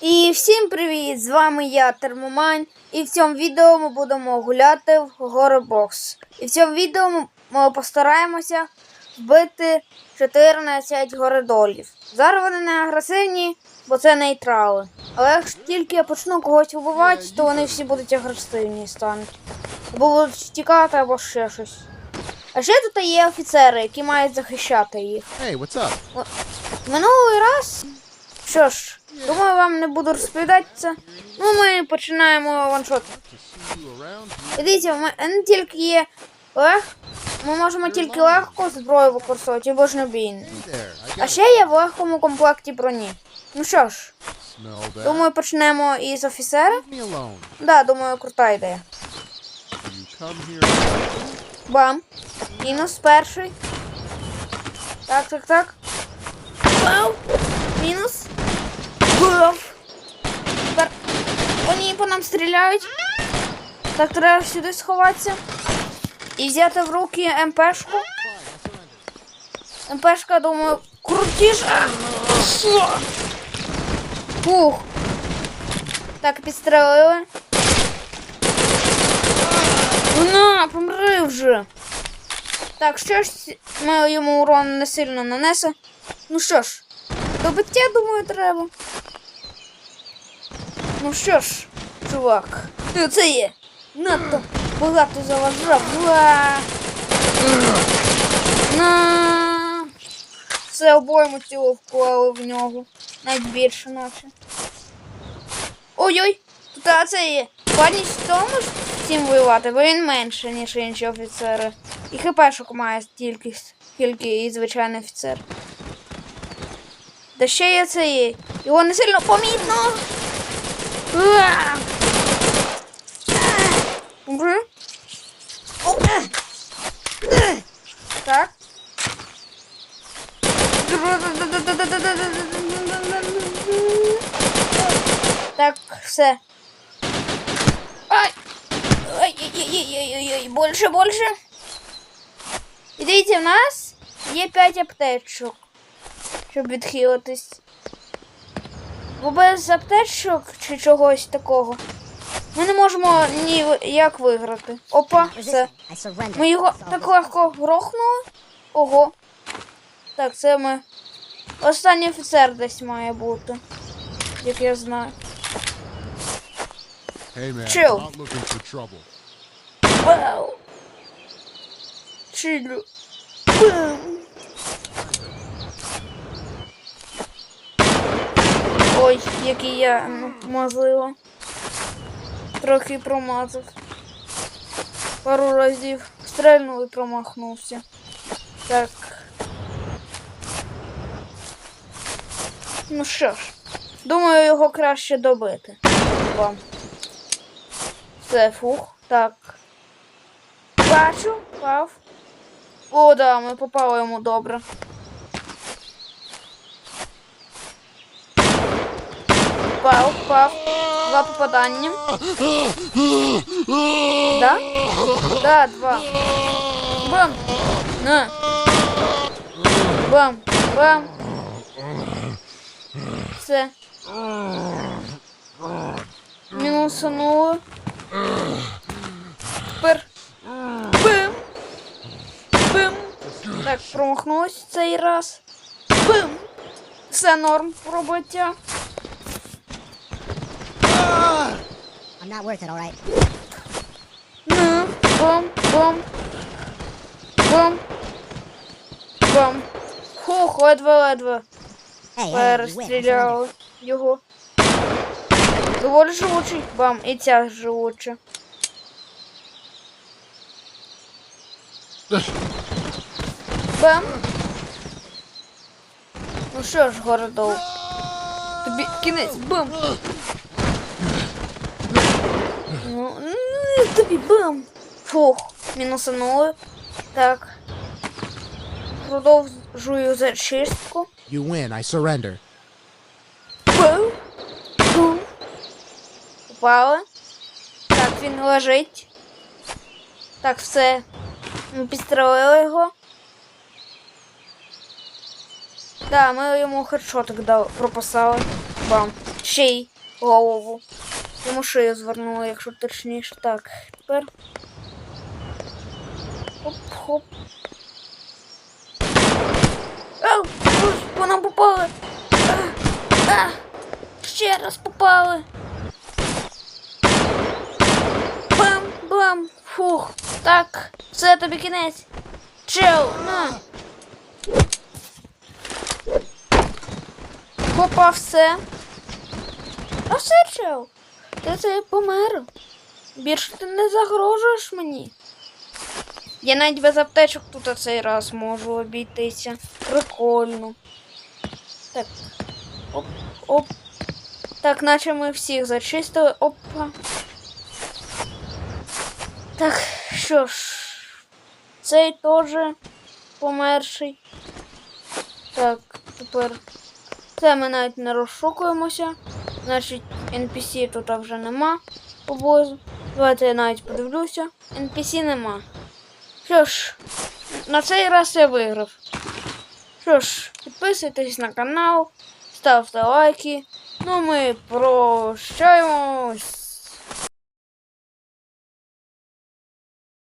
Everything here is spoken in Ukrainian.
І всім привіт! З вами я, Термомайн, і в цьому відео ми будемо гуляти в Горобокс. І в цьому відео ми- постараємося вбити 14 городолів. Зараз вони не агресивні, бо це нейтрали. Але якщо тільки я почну когось вбивати, то вони всі будуть агресивні стануть. Або будуть втікати, або ще щось. А ще тут є офіцери, які мають захищати їх. Hey, what's up? Минулий раз. Що ж, думаю, вам не буду розповідати це. Ну, ми починаємо ваншот. Дивіться, в тільки є лег. Ми можемо тільки легку зброю використовувати, або ж не А ще є в легкому комплекті броні. Ну що ж, думаю, почнемо із офіцера. Да, думаю, крута ідея. Бам. Мінус перший. Так, так, так. Вау. Мінус. Бав. Тепер. О, ні, по нам стріляють. Так, треба сюди сховатися. І взяти в руки МПшку. МПшка, думаю, крутіша. Фух. Так, підстрелили. На, помри вже. Так, що ж, ми йому урон не сильно нанесе. Ну що ж, до биття, думаю, треба. Ну що ж, чувак, ти це є. Надто багато заважав. Все обойму тіло вклали в нього. Навіть більше наче. Ой-ой, тут це є. Складність в тому, з цим воювати, бо він менше, ніж інші офіцери. І хпшок має стільки, скільки і звичайний офіцер. Та ще є це є. Його не сильно помітно. Умри. Так. Так, все. Ай! Ай-яй-яй-яй-яй-яй, больше, больше. І дивіться, в нас є 5 аптечок, щоб відхилитись. Бо без аптечок чи чогось такого ми не можемо ніяк виграти. Опа, все. Ми його так легко грохнули. Ого. Так, це ми. Останній офіцер десь має бути. Як я знаю. Trouble. Вау! Чилю. Ой, який я м, мазила. Трохи промазав. Пару разів стрельнув і промахнувся. Так. Ну що ж, думаю, його краще добити. Вам. Це фух. Так. Бачу, пав. О, да, ми попали йому добре. Пав, пав. Два попадання. Да? Да, два. Бам! На. Бам, бам. Все. Мінусануло. Тепер. Бим. Бим. Так, промахнулась цей раз. Бим. Все норм пробиття. Not worth it, all right. Ну, бам, бам. Бам. Бам. Хух, ледве-ледве. Hey. Перестріляли його. Доволі живучий. Бам, і ця живуча. Бам. Ну що ж, городов. Тобі кінець, бам. Ну, ну, тобі бам. Фух, мінусанули. Так. Продовжую зачистку. You win. I surrender. Бум. Бум. Упали. Так, він лежить. Так, все. Ми підстрелили його. Да, ми йому хедшотик дали, прописали. Бам. Ще й голову. Йому шию звернула, якщо точніше. Так, тепер. Хоп-хоп. Ау, по нам попали. А, а, ще раз попали. Бам, бам, фух. Так, все тобі кінець. Чел, на. Попав все. А все, чел. Ти це помер. Більше ти не загрожуєш мені. Я навіть без аптечок тут цей раз можу обійтися. Прикольно. Так. Оп, оп. Так, наче ми всіх зачистили. Опа. Так, що ж. Цей теж померший. Так, тепер. Це ми навіть не розшукуємося. Значить, NPC тут вже нема поблизу. Давайте я навіть подивлюся. NPC нема. Що ж, на цей раз я виграв. Що ж, підписуйтесь на канал, ставте лайки. Ну ми прощаємось.